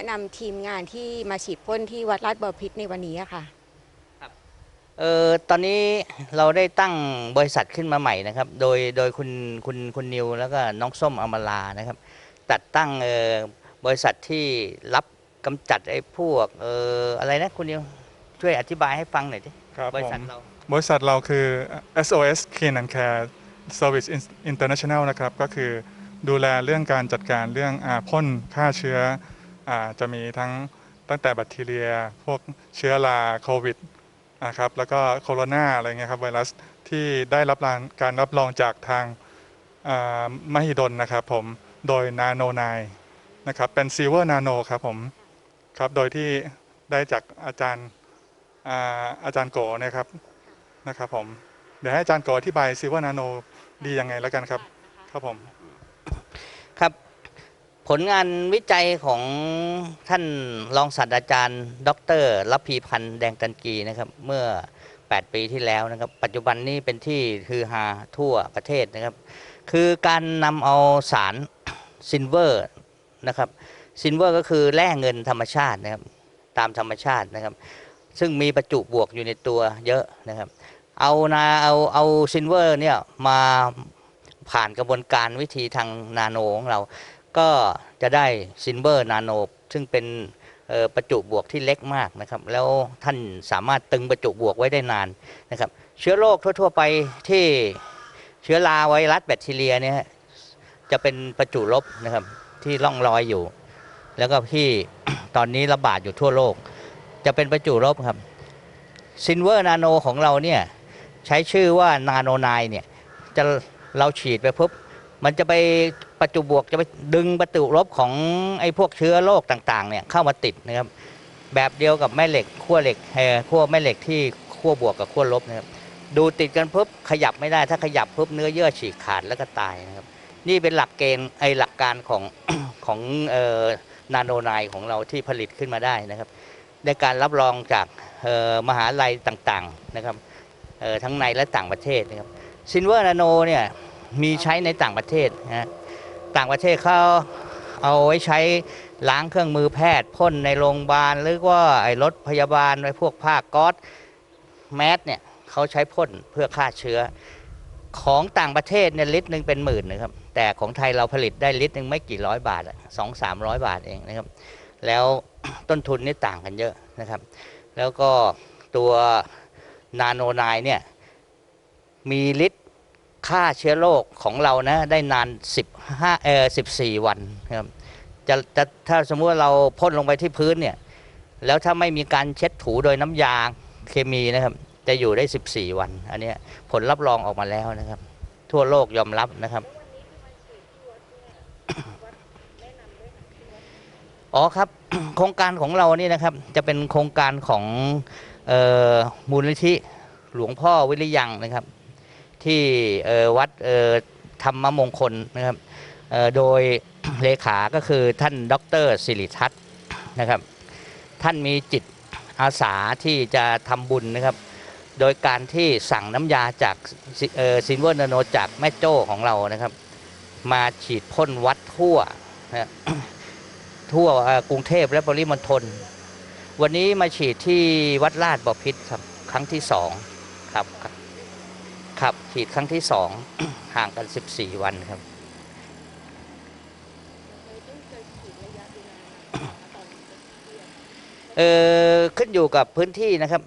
ให้พูดถึงแนะนำทีมงานที่มาฉีดพ่นที่วัดลาดบอพิษในวันนี้อะค่ะ เออตอนนี้เราได้ตั้งบริษัทขึ้นมาใหม่นะครับ โดยโดยคุณคุณคุณนิวแล้วก็น้องส้มอมลานะครับตัดตั้งเออบริษัทที่รับกำจัดไอ้พวกเอออะไรนะคุณนิวช่วยอธิบายให้ฟังหน่อยดิครับบริผษัทมเรา บริษัทเราคือ SOS Clean and Care Service International นะครับ ก็คือดูแลเรื่องการจัดการเรื่องอาพ่นฆ่าเชื้ออา จะมีทั้งตั้งแต่แบคทีเรีย พวกเชื้อราโควิดนะครับแล้วก็โคโรนาอะไรเงี้ยครับไวรัสที่ได้รับการรับรองจากทางมหิดลนะครับผมโดยนาโนไนนะครับเป็นซีเวอร์นาโนครับผมครับโดยที่ได้จากอาจารย์อาอาจารย์โกนะครับนะครับผมเดี๋ยวให้อาจารย์โกอธิบายซิว่านาโนดียังไงแล้วกันครับ ครับผม ครับ ผลงานวิจัยของท่านรองศาสตราจารย์ ดรรัพีพันธ์แดงตันกีนะครับ เมื่อ 8 ปีที่แล้วนะครับ ปัจจุบันนี้เป็นที่ฮือฮาทั่วประเทศนะครับ คือการนำเอาสารซินเวอร์นะครับซินเวอร์ก็คือแร่เงินธรรมชาตินะครับ ตามธรรมชาตินะครับ ซึ่งมีประจุบวกอยู่ในตัวเยอะนะครับ เอานาเอาเอาซินเวอร์เนี่ยมาผ่านกระบวนการวิธีทางนาโนของเรา ก็จะได้ซินเวอร์นาโนซึ่งเป็นประจุบวกที่เล็กมากนะครับ แล้วท่านสามารถตึงประจุบวกไว้ได้นานนะครับ เชื้อโรคทั่ว ๆ ไปที่เชื้อราไวรัสแบคทีเรียเนี่ยจะเป็นประจุลบนะครับที่ล่องลอยอยู่ แล้วก็ที่ตอนนี้ระบาดอยู่ทั่วโลก จะเป็นประจุลบครับซินเวอร์นาโนของเราเนี่ยใช้ชื่อว่านาโนไนเนี่ยจะเราฉีดไปปุ๊บมันจะไป ประจุบวกจะไปดึงประจุลบของไอ้พวกเชื้อโรคต่างๆเนี่ยเข้ามาติดนะครับ แบบเดียวกับแม่เหล็กขั้วเหล็กเอ่อขั้วแม่เหล็กที่ขั้วบวกกับขั้วลบนะครับ ดูติดกันปุ๊บขยับไม่ได้ถ้าขยับปุ๊บเนื้อเยื่อฉีกขาดแล้วก็ตายนะครับ นี่เป็นหลักเกณฑ์ไอ้หลักการของของออนาโนไนของเราที่ผลิตขึ้นมาได้นะครับในการรับรองจากมหาลัยต่างๆนะครับทั้งในและต่างประเทศนะครับซินเวอร์นาโนเนี่ยมีใช้ในต่างประเทศนะฮะ ต่างประเทศเขาเอาไว้ใช้ล้างเครื่องมือแพทย์พ่นในโรงพยาบาลหรือว่าไอ้รถพยาบาลไว้พวกผ้าก๊อซแมสเนี่ยเขาใช้พ่นเพื่อฆ่าเชื้อ ของต่างประเทศเนี่ยลิตรหนึ่งเป็นหมื่นนะครับแต่ของไทยเราผลิตได้ลิตรหนึ่งไม่กี่ร้อยบาทสองสามร้อยบาทเองนะครับ แล้วต้นทุนนี่ต่างกันเยอะนะครับ แล้วก็ตัวนาโนไนเนี่ยมีฤทธิ์ ฆ่าเชื้อโรคของเรานะได้นาน 15เอ่อ14 วันครับจะจะถ้าสมมุติเราพ่นลงไปที่พื้นเนี่ยแล้วถ้าไม่มีการเช็ดถูโดยน้ำยาเคมีนะครับ จะอยู่ได้ 14 วัน อันนี้ผลรับรองออกมาแล้วนะครับ ทั่วโลกยอมรับนะครับอ๋อครับโครงการของเรานี่นะครับ จะเป็นโครงการของออมูลนิธิหลวงพ่อวิริยังนะครับ ที่วัดธรรมมงคลนะครับโดยเลขาก็คือท่านดรสิริทัศน์นะครับ ท่านมีจิตอาสาที่จะทำบุญนะครับ โดยการที่สั่งน้ำยาจากซินเวอร์นาโนจากแม่โจ้ของเรานะครับ มาฉีดพ่นวัดทั่วนะทั่วกรุงเทพและปริมณฑลวันนี้มาฉีดที่วัดลาดบพิษครับ ครั้งที่สองครับ ครับครับ ฉีดครั้งที่สอง ห่างกัน 14 วันครับ เออขึ้นอยู่กับพื้นที่นะครับ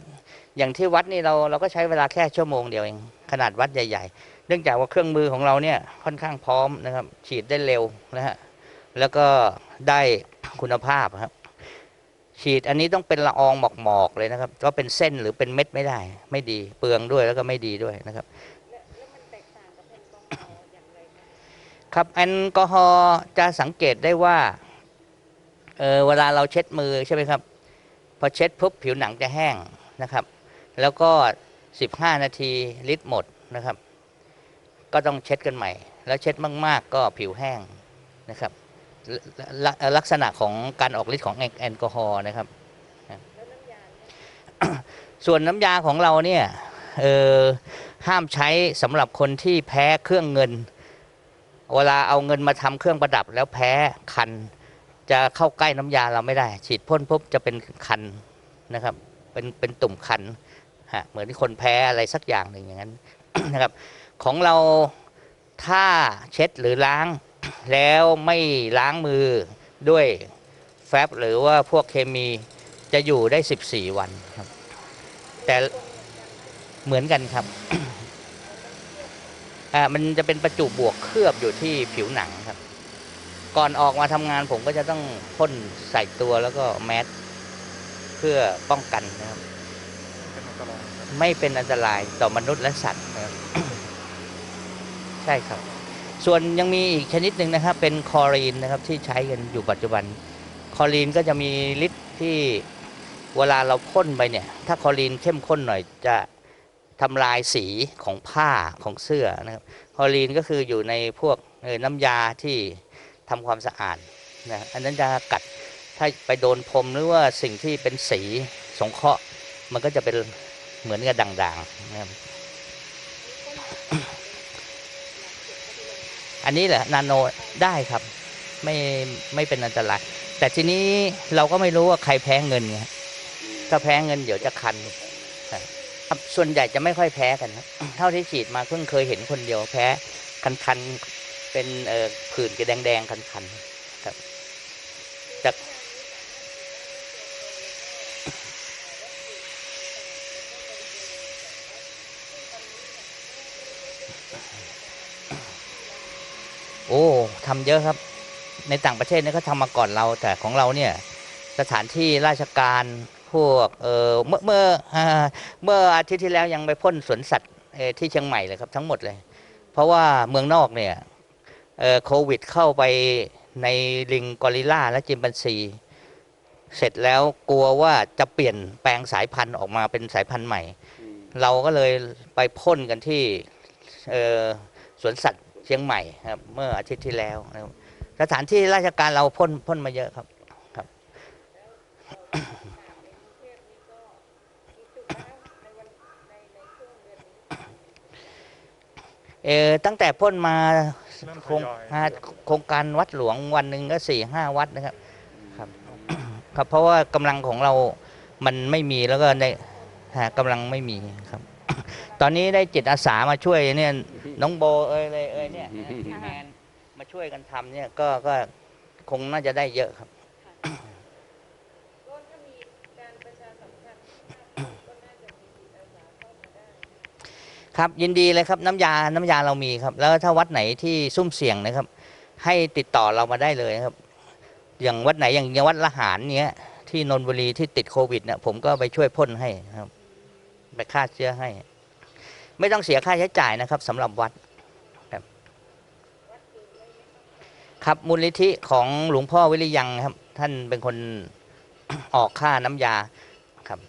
อย่างที่วัดนี่เราเราก็ใช้เวลาแค่ชั่วโมงเดียวเองขนาดวัดใหญ่ๆ เนื่องจากว่าเครื่องมือของเราเนี่ยค่อนข้างพร้อมนะครับ ฉีดได้เร็วนะฮะแล้วก็ได้คุณภาพครับ ฉีดอันนี้ต้องเป็นละอองหมอกๆเลยนะครับ ก็เป็นเส้นหรือเป็นเม็ดไม่ได้ ไม่ดีเปลืองด้วยแล้วก็ไม่ดีด้วยนะครับครับแอลกอฮอล์จะสังเกตได้ว่าเออเวลาเราเช็ดมือใช่ไหมครับ พอเช็ดปุ๊บผิวหนังจะแห้งนะครับ แล้วก็ 15 นาทีลิตรหมดนะครับ ก็ต้องเช็ดกันใหม่ แล้วเช็ดมาก ๆ ก็ผิวแห้งนะครับ ลลลักษณะของการออกฤทธิ์ของแอลกอฮอล์นะครับ ส่วนน้ำยาของเราเนี่ยห้ามใช้สำหรับคนที่แพ้เครื่องเงิน เวลาเอาเงินมาทำเครื่องประดับแล้วแพ้คัน จะเข้าใกล้น้ำยาเราไม่ได้ ฉีดพ่นปุ๊บจะเป็นคันนะครับ เป็นเป็นตุ่มคันฮะเหมือนที่คนแพ้อะไรสักอย่างหนึ่งอย่างนั้นนะครับ ของเราถ้าเช็ดหรือล้าง แล้วไม่ล้างมือด้วยแฟบหรือว่าพวกเคมีจะอยู่ได้ 14 วันครับ แต่เหมือนกันครับอ่ามันจะเป็นประจุบวกเคลือบอยู่ที่ผิวหนังครับ ก่อนออกมาทำงานผมก็จะต้องพ่นใส่ตัวแล้วก็แมสเพื่อป้องกันนะครับเป็นอันตรายครับไม่เป็นอันตรายต่อมนุษย์และสัตว์นะครับ ใช่ครับ ส่วนยังมีอีกชนิดหนึ่งนะครับเป็นคอรีนนะครับที่ใช้กันอยู่ปัจจุบัน คอรีนก็จะมีฤทธิ์ที่เวลาเราพ่นไปเนี่ย ถ้าคอรีนเข้มข้นหน่อยจะทำลายสีของผ้าของเสื้อนะครับคอรีนก็คืออยู่ในพวกน้ำยาที่ทำความสะอาดนะอันนั้นจะกัดถ้าไปโดนพรมหรือว่าสิ่งที่เป็นสีสงเคราะห์มันก็จะเป็นเหมือนกับด่างๆนะครับ อันนี้แหละนาโนได้ครับ ไม่ไม่เป็นอันตราย แต่ทีนี้เราก็ไม่รู้ว่าใครแพ้เงินไงถ้าแพ้เงินเดี๋ยวจะคันส่วนใหญ่จะไม่ค่อยแพ้กันเท่าที่ฉีดมาเพิ่งเคยเห็นคนเดียวแพ้คันๆเป็นเอ่อผื่นกระแดงๆคันๆ อ้ทำเยอะครับ ในต่างประเทศเนี่ยเขาทำมาก่อนเรา แต่ของเราเนี่ยสถานที่ราชการพวกเออเมื่อเมื่อเมื่ออาทิตย์ที่แล้วยังไปพ่นสวนสัตว์ที่เชียงใหม่เลยครับทั้งหมดเลย เพราะว่าเมืองนอกเนี่ยโควิดเข้าไปในลิงกอริลลาและจิมปันซี เสร็จแล้วกลัวว่าจะเปลี่ยนแปลงสายพันธุ์ออกมาเป็นสายพันธุ์ใหม่ เราก็เลยไปพ่นกันที่สวนสัตว์ เชียงใหม่ครับ เมื่ออาทิตย์ที่แล้วนะครับสถานที่ราชการเราพ่นพ่นมาเยอะครับครับ เออตั้งแต่พ่นมาเริ่มทโครงยอยอ่าโครงการวัดหลวงวันหนึ่งก็สี่ห้าวัดนะครับ ครับ ครับเพราะว่ากำลังของเรามันไม่มีแล้วก็ในหากำลังไม่มีครับ ตอนนี้ได้จิตอาสามาช่วยเนี่ยน้องโบเอ้ยเลย เอ้ยเนี่ยพี่แมนมาช่วยกันทำเนี่ยก็ก็คงน่าจะได้เยอะครับครับยินดีเลยครับน้ำยาน้ำยาเรามีครับ แล้วถ้าวัดไหนที่ซุ่มเสี่ยงนะครับ ให้ติดต่อเรามาได้เลยครับ อย่างวัดไหนอย่างอย่างวัดละหารเนี้ยที่นนทบุรีที่ติดโควิดเนี่ยผมก็ไปช่วยพ่นให้ครับไปฆ่าเชื้อให้ ไม่ต้องเสียค่าใช้จ่ายนะครับสำหรับวัดครับ ครับมูลนิธิของหลวงพ่อวิริยังครับ ท่านเป็นคน ออกค่าน้ำยาครับ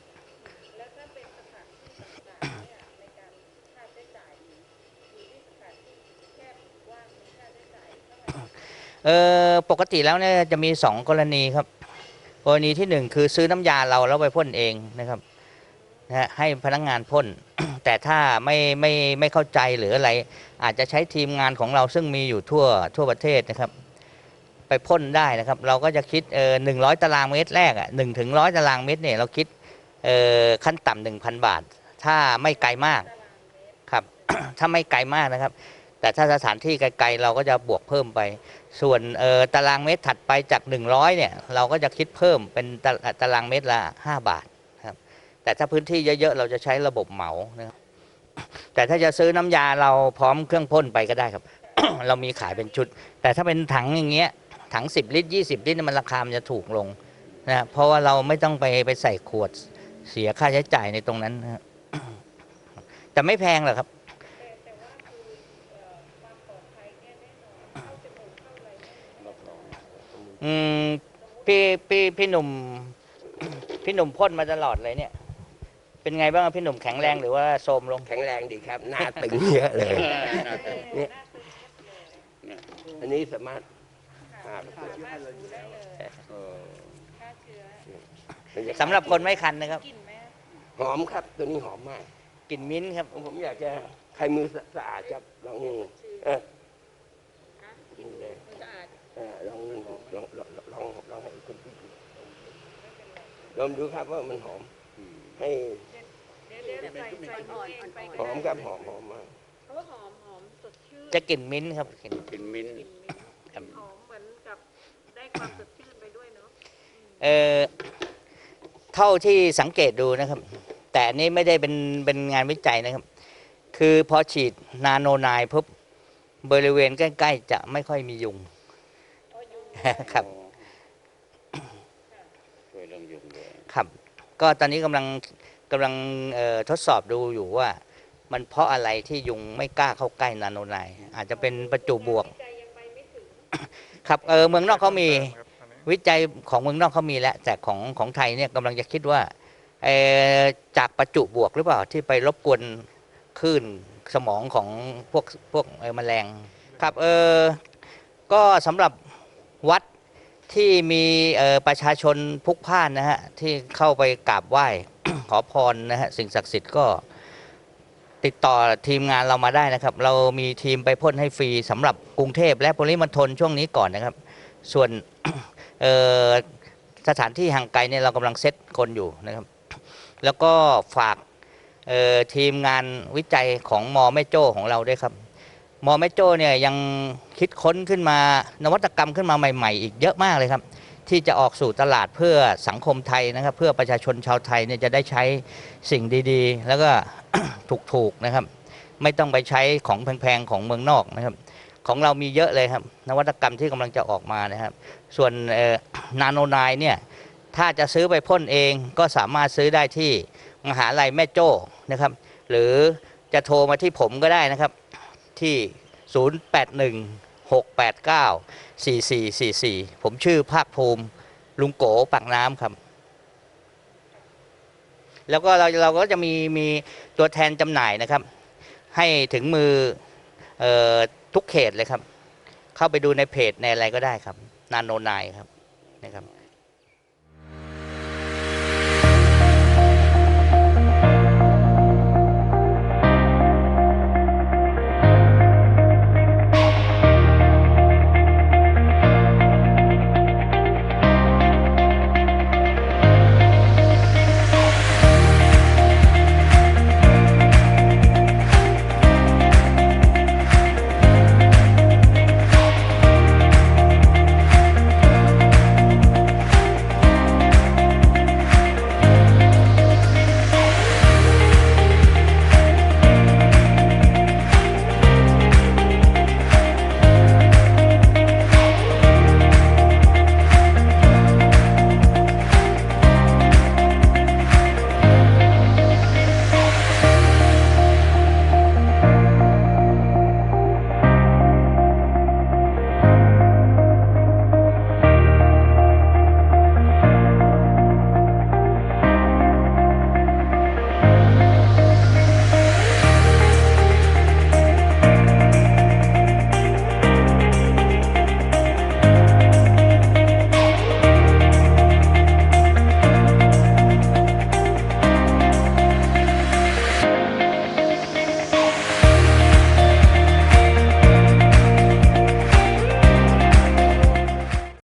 เออปกติแล้วเนี่ยจะมีสองกรณีครับ กรณีที่หนึ่งคือซื้อน้ำยาเราแล้วไปพ่นเองนะครับนะฮะให้พนักงานพ่น แต่ถ้าไม่ไม่ไม่เข้าใจหรืออะไร อาจจะใช้ทีมงานของเราซึ่งมีอยู่ทั่วทั่วประเทศนะครับ ไปพ่นได้นะครับ เราก็จะคิดเออหนึ่งร้อยตารางเมตรแรกอะหนึ่งถึงร้อยตารางเมตรเนี่ยเราคิดเออขั้นต่ำหนึ่งพันบาท ถ้าไม่ไกลมากครับ ถ้าไม่ไกลมากนะครับ แต่ถ้าสถานที่ไกลๆเราก็จะบวกเพิ่มไป ส่วนเออตารางเมตรถัดไปจาก 100เนี่ยเราก็จะคิดเพิ่มเป็นตาตารางเมตรละ 5 บาทครับ แต่ถ้าพื้นที่เยอะๆเราจะใช้ระบบเหมานะครับแต่ถ้าจะซื้อน้ำยาเราพร้อมเครื่องพ่นไปก็ได้ครับ เรามีขายเป็นชุด แต่ถ้าเป็นถังอย่างเงี้ย ถัง 10 ลิตร 20 ลิตรเนี่ยมันราคามันจะถูกลงนะเพราะว่าเราไม่ต้องไปไปใส่ขวดเสียค่าใช้จ่ายในตรงนั้นนะครับแต่ไม่แพงหรอกครับอืมพี่พี่พี่หนุ่มพี่หนุ่มพ่นมาตลอดเลยเนี่ย เป็นไงบ้างพี่หนุ่มแข็งแรงหรือว่าโทรมลงแข็งแรงดีครับ หน้าตึงเยอะเลยเนี่ยอันนี้สามารถ หาเออสำหรับคนไม่คันนะครับหอมครับ ตัวนี้หอมมาก กลิ่นมิ้นท์ครับ ผมอยากจะใครมือสะอาดครับลองเออนี่เลยเออลองลองลองลองลองลดมดูครับว่ามันหอม ให้หอมครับหอมหอมมากเพราะว่าหอมหอมสดชื่นจะกลิ่นมิ้นท์ครับกลิ่น เป็นมิ้นท์ครับหอมเหมือนกับได้ ความสดชื่นไปด้วยเนาะเออเท่าที่สังเกตดูนะครับ แต่อันนี้ไม่ได้เป็นเป็นงานวิจัยนะครับ คือพอฉีดนาโนไนายปุ๊บบริเวณใกล้ ๆ จะไม่ค่อยมียุงครับช่วยเรื่องยุงด้วยครับ ก็ตอนนี้กำลังกำลังทดสอบดูอยู่ว่า มันเพราะอะไรที่ยุงไม่กล้าเข้าใกล้นาโนไนาย อาจจะเป็นประจุบวก ครับเออเมืองนอกเขามีครับอันนี้วิจัยของเมืองนอกเขามีแล้วแต่ของของไทยเนี่ยกำลังจะคิดว่าเอ่อจากประจุบวกหรือเปล่าที่ไปรบกวนคลื่นสมองของพวกพวกเอ่อแมลงครับเออก็สำหรับวัดที่มีเอ่อประชาชนพลุกพล่านนะฮะที่เข้าไปกราบไหว้ขอพรนะฮะสิ่งศักดิ์สิทธิ์ก็ ติดต่อทีมงานเรามาได้นะครับ เรามีทีมไปพ่นให้ฟรีสำหรับกรุงเทพและปริมณฑลช่วงนี้ก่อนนะครับ ส่วนสถานที่ห่างไกลเนี่ยเรากำลังเซตคนอยู่นะครับ แล้วก็ฝากทีมงานวิจัยของมอแม่โจ้ของเราด้วยครับมอแม่โจ้เนี่ยยังคิดค้นขึ้นมานวัตกรรมขึ้นมาใหม่ ๆ อีกเยอะมากเลยครับ ที่จะออกสู่ตลาดเพื่อสังคมไทยนะครับ เพื่อประชาชนชาวไทยเนี่ยจะได้ใช้สิ่งดีๆ แล้วก็ถูกๆนะครับ ไม่ต้องไปใช้ของแพงๆของเมืองนอกนะครับ ของเรามีเยอะเลยครับ นวัตกรรมที่กำลังจะออกมานะครับ ส่วนนาโนไนเนี่ยถ้าจะซื้อไปพ่นเองก็สามารถซื้อได้ที่มหาลัยแม่โจ้นะครับ หรือจะโทรมาที่ผมก็ได้นะครับที่ 081 689 4444 ผมชื่อภาคภูมิลุงโกปากน้ำครับ แล้วก็เราเราก็จะมีมีตัวแทนจำหน่ายนะครับ ให้ถึงมือออทุกเขตเลยครับ เข้าไปดูในเพจในอะไรก็ได้ครับ นานโนไนครับนะครับ